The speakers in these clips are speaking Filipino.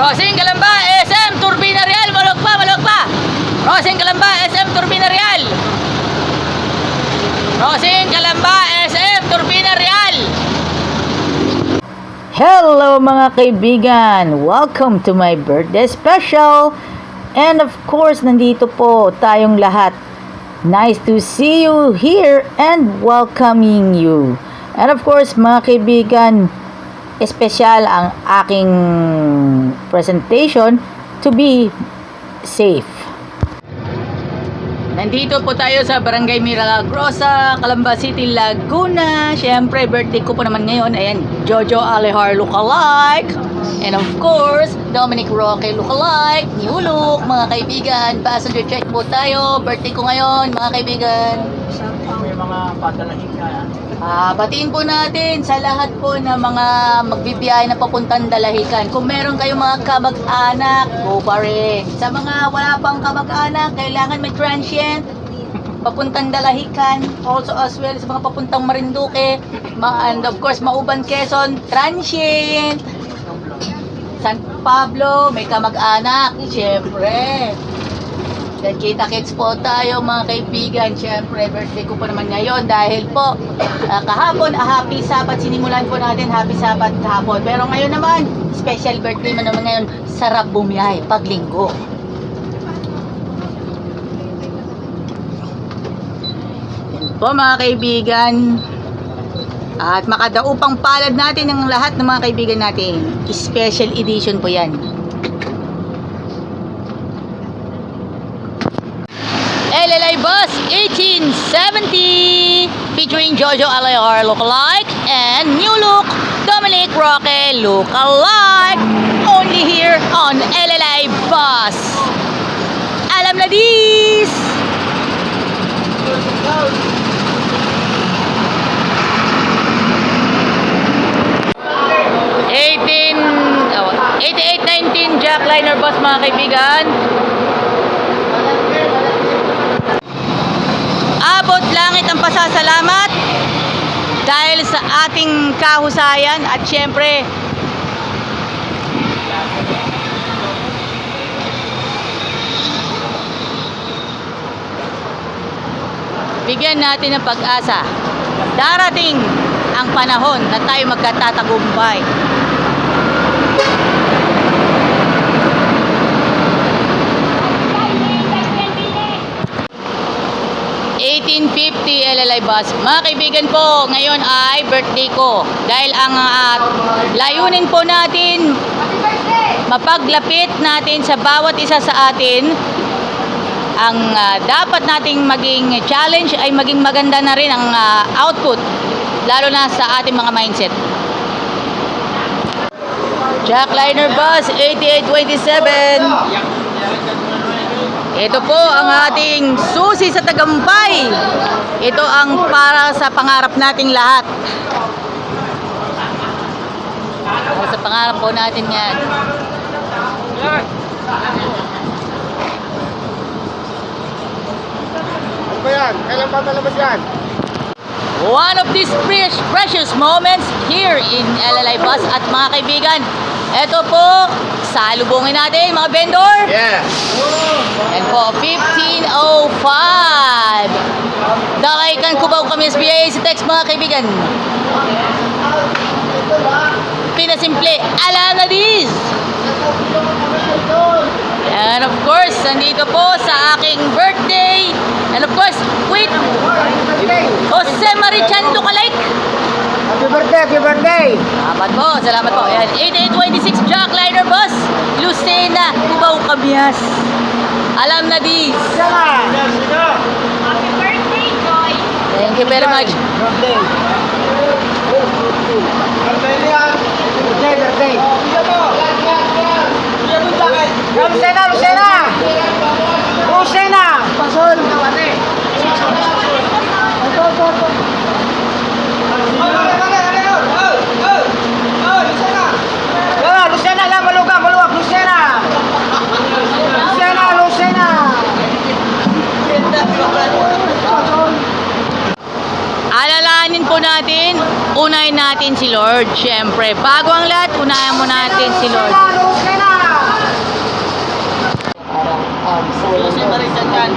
Crossing Kalamba, SM Turbina Real. Malog pa, malog pa. Crossing Kalamba, SM Turbina Real. Crossing Kalamba, SM Turbina Real. Hello mga kaibigan! Welcome to my birthday special! And of course, nandito po tayong lahat. Nice to see you here and welcoming you. And of course, mga kaibigan, espesyal ang aking presentation to be safe. Nandito po tayo sa Barangay Milagrosa, Calamba City, Laguna. Siyempre, birthday ko po naman ngayon. Ayan, Jojo Alejar lookalike. And of course, Dominic Roque lookalike. Look, mga kaibigan. Passenger check po tayo. Birthday ko ngayon, mga kaibigan. Padalahin ka. Ah, batiin po natin sa lahat po na mga magbibiyahe na papuntang Dalahican. Kung meron kayong mga kamag-anak, go pa rin. Sa mga wala pang kamag-anak, kailangan may transient, papuntang Dalahican, also as well sa mga papuntang Marinduque, ma- and of course, Mauban, Quezon, transient. San Pablo, may kamag-anak, syempre. Then kita-kits po tayo mga kaibigan. Siyempre, birthday ko po naman ngayon dahil po ah, kahapon, ah, happy Sabat. Sinimulan po natin happy Sabat kahapon. Pero ngayon naman, special birthday mo naman ngayon. Sarap bumiyahe pag. Yan po mga kaibigan. At makadaupang palad natin ang lahat ng mga kaibigan natin. Special edition po yan. LLI Bus 1870 featuring Jojo Alayar lookalike and new look Dominic Roque lookalike only here on LLI Bus. Alam na dis! Eighteen, oh, 8819 Jackliner bus mga kaibigan. Abot langit ang pasasalamat dahil sa ating kahusayan at syempre bigyan natin ng pag-asa. Darating ang panahon na tayo magkatatagumpay. $18.50 LLI bus. Mga kaibigan po, ngayon ay birthday ko. Dahil ang ah, layunin po natin, mapaglapit natin sa bawat isa sa atin, ang ah, dapat nating maging challenge ay maging maganda na rin ang ah, output, lalo na sa ating mga mindset. Jackliner bus 8827. Ito po ang ating susi sa tagumpay. Ito ang para sa pangarap nating lahat. Para sa pangarap po natin yan. Ano yan? Kailan ba talabas yan? One of these pre- precious moments here in LLI Bus at mga kaibigan, ito po, salubungin natin mga vendor. Yeah. Yan po, 1505. Dalaikan Cubao kami SBA sa text mga kaibigan. Pinasimple, alam na dis. And of course, nandito po sa aking birthday. And of course, wait, Jose Marichan Lookalike. Happy birthday, happy birthday! Salamat po, salamat po. Ayan, 8826 Jackliner Bus, Lucena, Cubao, Camias. Alam na dis. Sana! Thank you very much. Birthday! Birthday niyan! Birthday, birthday! Lucena, Lucena! Lucena! Pasol! Ito, ito, ito. Ah, Lucena lang, maluga, maluwag, Lucena! Lucena, Lucena! Alalahanin po natin, unahin natin si Lord. Siyempre, bago ang lahat, unahin mo natin si Lord. Lucena, Lucena! Marichan yan.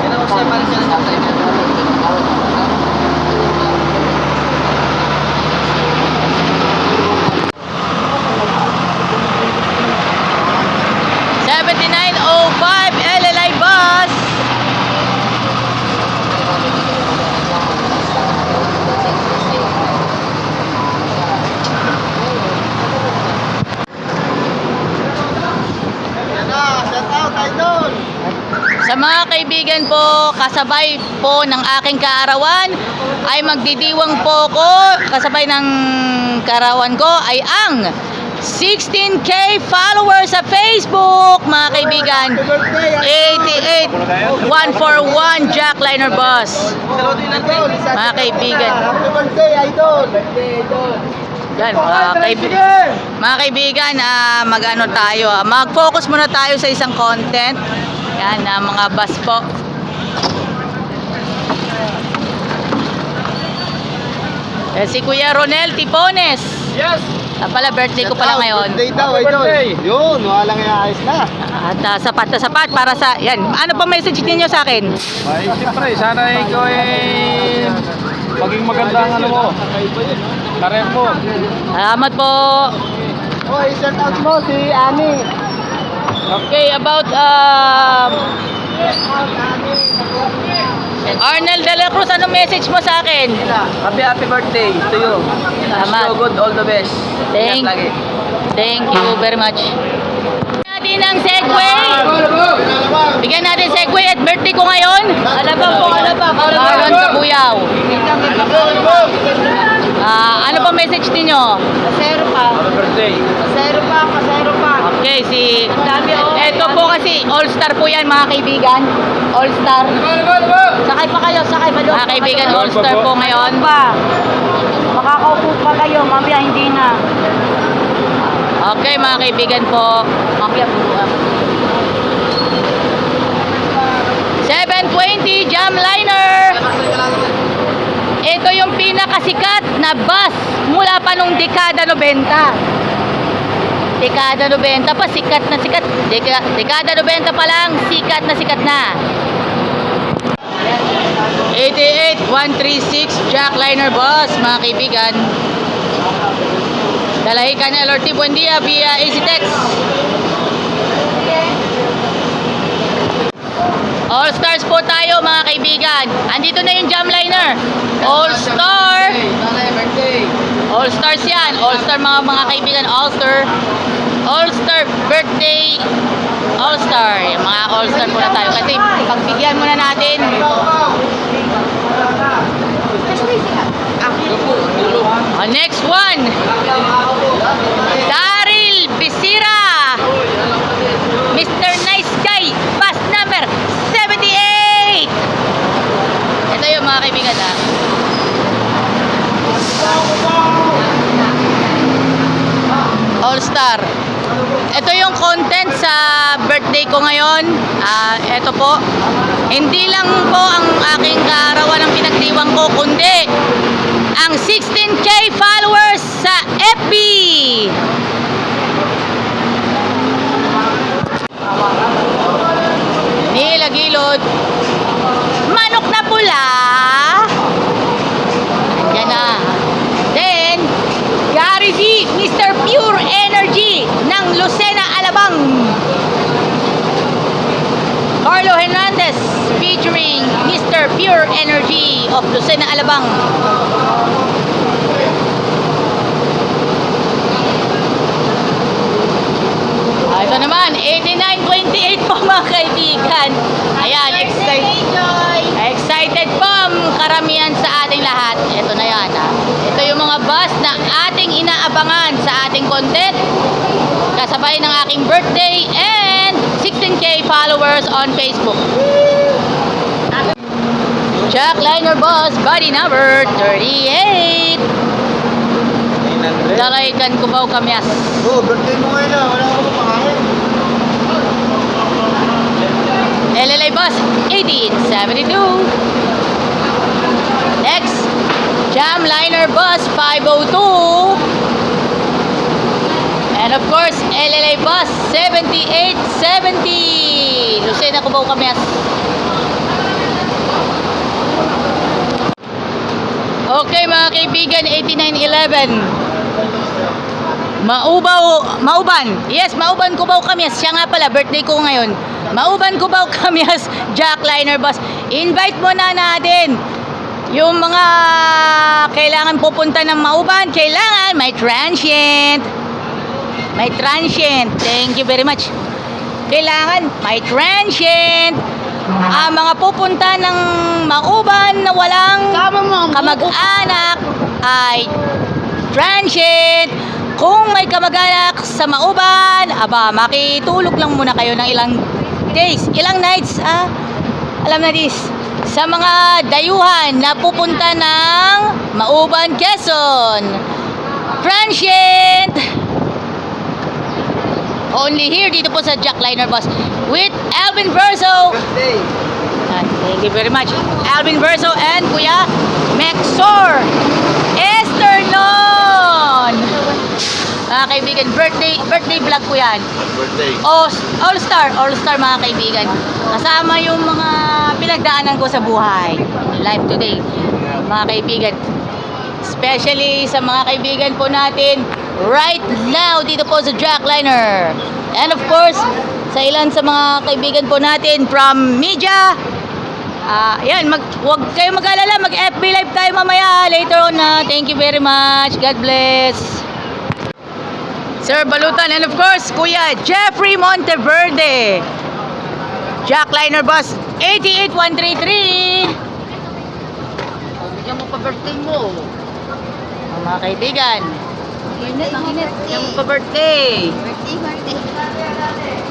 Sino Jose Marichan yan? 7905 LLI bus. Shout out, idol! Sa mga kaibigan po, kasabay po ng aking kaarawan ay magdidiwang po ko, kasabay ng kaarawan ko ay ang 16k followers sa Facebook, mga kaibigan. 88 141 Jack Liner Bus. Mga kaibigan. Yan, mga kaibigan. Mga kaibigan, ah, mag-ano tayo, ah, mag-focus muna tayo sa isang content. Yan, na mga bus po. Eh, si Kuya Ronel Tipones. Yes! Ah, pala, birthday ko pala ngayon. Birthday daw, idol. Yun, walang iayos na. At ah, sapat na sapat para sa, yan. Ano pa message ninyo sa akin? Ay, siyempre, sana ikaw ay maging maganda ang ano mo. Karir mo. Salamat po. Oh, shout out mo si Ani. Okay, about um, Arnel De La Cruz, anong message mo sa akin? Happy happy birthday to you. Salamat. So good, all the best. Thank, Ingat lagi. thank you very much. Natin ang segue. Bigyan natin segue at birthday ko ngayon. Alabang po, alabang. Marlon Kabuyaw. Ah, ano pa message ninyo? Kasero pa. Happy birthday. Kasero pa, kasero pa. Okay, si... Ito po kasi, all-star po yan mga kaibigan. All-star. Sakay pa kayo, sakay pa Mga kaibigan, all-star po ngayon. pa. Makakaupo pa kayo, mamaya hindi na. Okay, mga kaibigan po. Mamaya po. ah. 720 Jamliner. Ito yung pinakasikat na bus mula pa nung dekada 90. Dekada 90 pa, sikat na sikat. Deka, dekada 90 pa lang, sikat na sikat na. 88136 Jackliner bus, mga kaibigan. Dalahican LRT Buendia via EasyTex. All Stars po tayo mga kaibigan. Andito na yung Jamliner. All Star. birthday. All Stars yan. All Star mga mga kaibigan. All Star. All Star birthday. All Star. Yung mga All Star muna tayo. Kasi pagbigyan muna natin. Oh, next one. Daryl Bisira. Mr. Nice Guy. Bus number 78. Ito yung mga kaibigan ha. All Star. Ito yung content sa birthday ko ngayon. Ah, ito po. Hindi lang po ang aking kaarawan ang pinagdiwang ko, kundi ang 16k followers sa FB. Nila Gilod. Manok na pula. Yan na. Then, Gary V, Mr. Pure Energy ng Lucena Alabang. Carlo Hernandez featuring Mr. Pure Energy of Lucena Alabang. Ah, ito naman, 8928 po mga kaibigan. Ayan, excited. Excited po karamihan sa ating lahat. Ito na yan. Ah. Ito yung mga bus na ating inaabangan sa ating content. Kasabay ng aking birthday and 16k followers on Facebook. Jack Liner Bus, body number 38. Dalaykan ko ba kami as? Oh, birthday mo ngayon na. Wala akong pakain. LLA Bus 1872. Next, Jamliner Bus 502. And of course, LLA Bus 7870. Lucena Cubao Kamias. Okay mga kaibigan, 8911. Maubaw, Mauban. Yes, Mauban Cubao Kamias. Siya nga pala, birthday ko ngayon. Mauban Cubao Kamias, Jackliner Bus. Invite mo na natin yung mga kailangan pupunta ng Mauban. Kailangan may transient. May transient. Thank you very much. Kailangan may transient. Ah, mga pupunta ng Mauban na walang kamag-anak ay transient. Kung may kamag-anak sa Mauban, aba, makitulog lang muna kayo ng ilang days, ilang nights, ah. Alam na this. Sa mga dayuhan na pupunta ng Mauban, Quezon. Transient. Only here dito po sa Jackliner Bus with Alvin Verso. Thank you very much. Alvin Verso and Kuya Mexor. Esther Non. Mga kaibigan, birthday birthday vlog ko yan. Birthday. All, all Star, All Star mga kaibigan. Kasama yung mga pinagdaanan ko sa buhay. Life today. Mga kaibigan. Especially sa mga kaibigan po natin right now dito po sa Jackliner. And of course, sa ilan sa mga kaibigan po natin from media. Ah, yan, mag wag kayo mag-alala, mag-FB live tayo mamaya later on na. Thank you very much. God bless. Sir Balutan and of course Kuya Jeffrey Monteverde. Jackliner Bus 88133. Bigyan mo pa birthday mo. Mga kaibigan, Init, init. yung pa birthday. Birthday, birthday.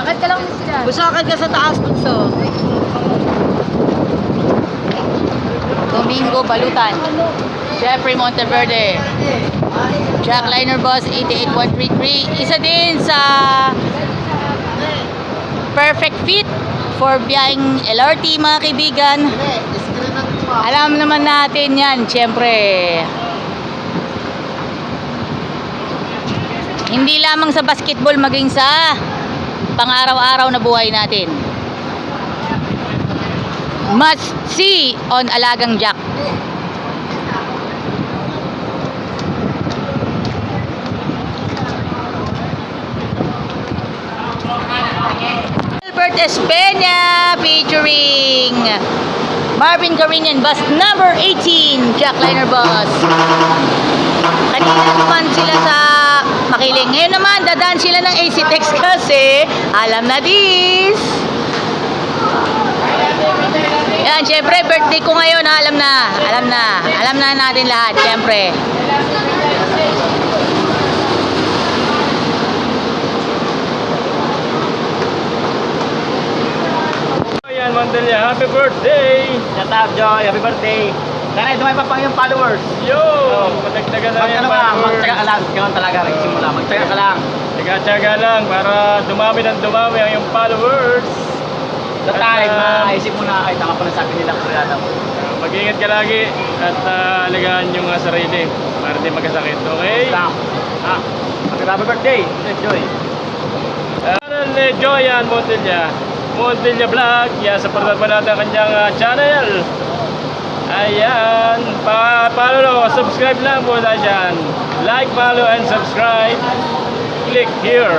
Bakit ka lang sila? Busakan ka sa taas, bunso. Domingo Balutan. Jeffrey Monteverde. Jackliner Bus 88133. Isa din sa perfect fit for biyahing LRT mga kaibigan. Alam naman natin yan, siyempre. Hindi lamang sa basketball, maging sa pang-araw-araw na buhay natin. Must see on Alagang Jack. Albert Espena featuring Marvin Carinian bus number 18 Jackliner bus. Kanina naman sila sa Makiling. Ngayon naman, dadaan sila ng AC Tex kasi alam na this. Yan, syempre, birthday ko ngayon, alam na, alam na, alam na natin lahat, syempre. Ayan, Mandelia, happy birthday! Shout out, Joy. Happy birthday. Sana dumay pa pang yung followers. Yo! Yan, Magtyaga lang, followers. magtyaga ka lang. Ganun talaga, nagsimula. Magtyaga ka lang. Tiga-tiyaga lang para dumami ng dumami ang iyong followers. Sa time, Ah. maisip mo na kahit tama pa na sabi nila kulada mo. Uh, Mag-ingat ka lagi at uh, alagaan yung uh, sarili para di magkasakit, okay? Lang. Ha? Happy birthday. Joy. Channel ni Joyan Montilla. Montilla Vlog. Yan, sa pa natin ang kanyang uh, channel. Ayan. Pa follow, subscribe lang po tayo dyan. Like, follow, and subscribe. Click here.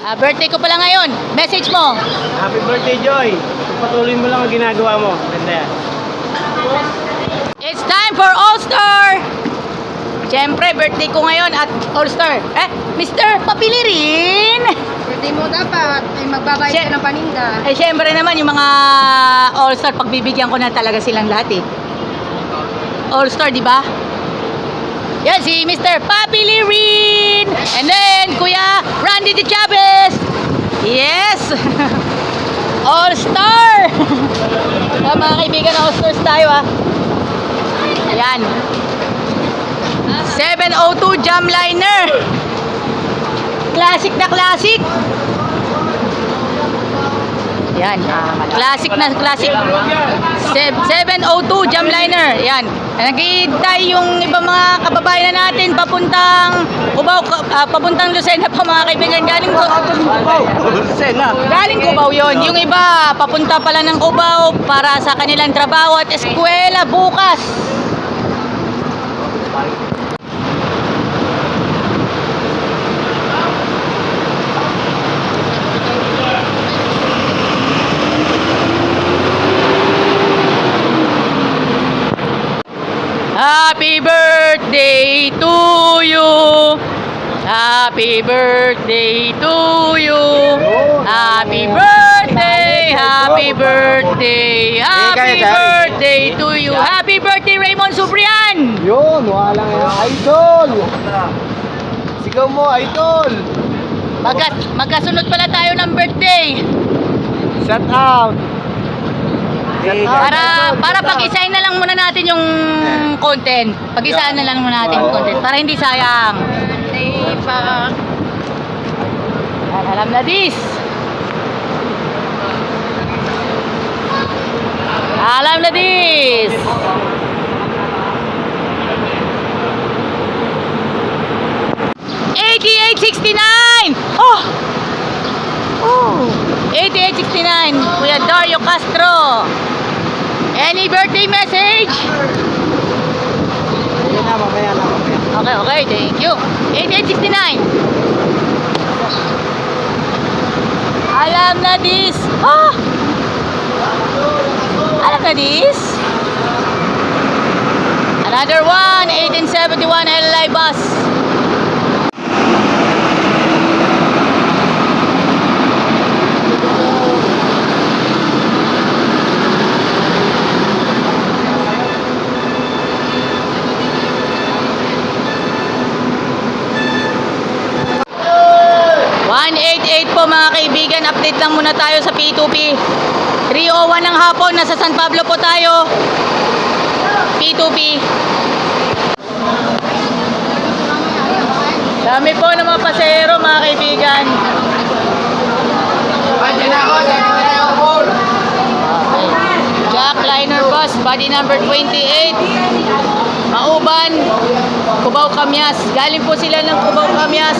Ah, birthday ko pala ngayon. Message mo. Happy birthday, Joy. Patuloy mo lang ang ginagawa mo. Ganda yan. It's time for All-Star! Siyempre, birthday ko ngayon at All-Star. Eh, Mr. Papili rin! Birthday mo dapat ay magbabayad Siya- ka ng paninda. Eh, siyempre naman, yung mga All-Star, pagbibigyan ko na talaga silang lahat eh. All-Star, di ba? Yan, si Mr. Papi Lirin! And then, Kuya Randy De Chavez! Yes! All-Star! Ah, mga kaibigan, All-Stars tayo ah. Yan. 702 Jamliner. Classic na classic. Yan. Classic na classic. Se- 702 Jamliner. Yan. Naghihintay yung ibang mga kababayan na natin papuntang Cubao, ah, papuntang Lucena pa mga kaibigan. Galing ko. Galing Cubao yon. Yung iba, papunta pala ng Cubao para sa kanilang trabaho at eskwela bukas. Happy birthday to you. Happy birthday to you. Happy birthday, happy birthday, happy birthday to you. Happy birthday Raymond Suprian. Yun, wala nga. Idol! Sigaw mo, idol! Magka, magkasunod pala tayo ng birthday. Shout out! Para para pag-isahin na lang muna natin yung content. Pag-isahin na lang muna natin yung content para hindi sayang. Pa. Alam na this. Alam na this. Eighty-eight sixty-nine. Oh. Oh. Eighty-eight sixty-nine. Kuya Dario Castro. Any birthday message? Yun na, mamaya na. Okay, okay, thank you. 8869. Alam na this. Ah! Alam na this. Another one, 1871 LLI bus. .188 po mga kaibigan, update lang muna tayo sa P2P. 301 ng hapon, nasa San Pablo po tayo. P2P. Dami po ng mga pasahero mga kaibigan. Jack Liner Bus, body number 28. Mauban, Cubao Camyas. Galing po sila ng Cubao Camyas.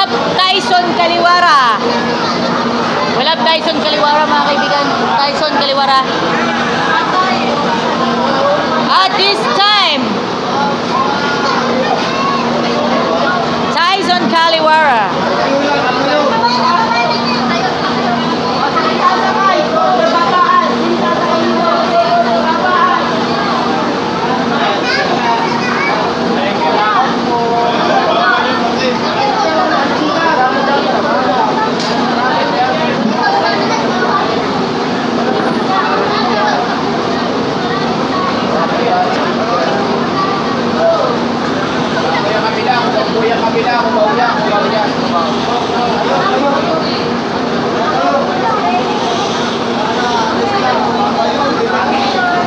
Have Tyson Kaliwara. Have Tyson Kaliwara mga kaibigan. Tyson Kaliwara. At this time, Tyson Kaliwara.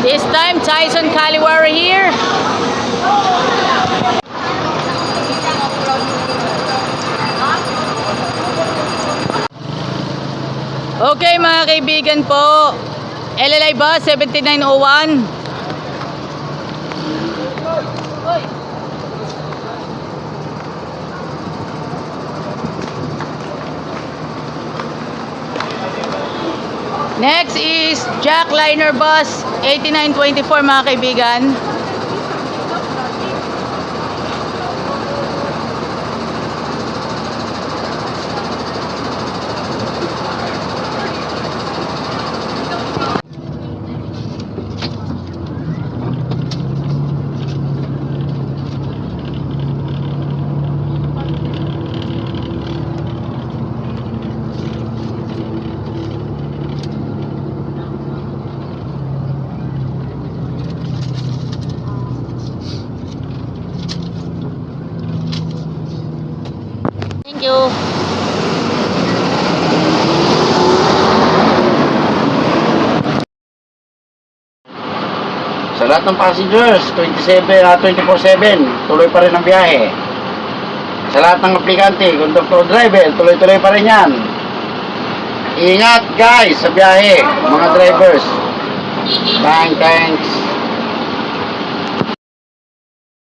This time, Tyson Kaliwara here. Okay mga kaibigan po, Bus 7901. Next is Jack Liner Bus 8924 mga kaibigan. Thank you. Sa lahat ng passengers, 27 at 24/7, tuloy pa rin ang biyahe. Sa lahat ng aplikante, conductor driver, tuloy-tuloy pa rin yan. Ingat guys sa biyahe, mga drivers. Bang, thanks.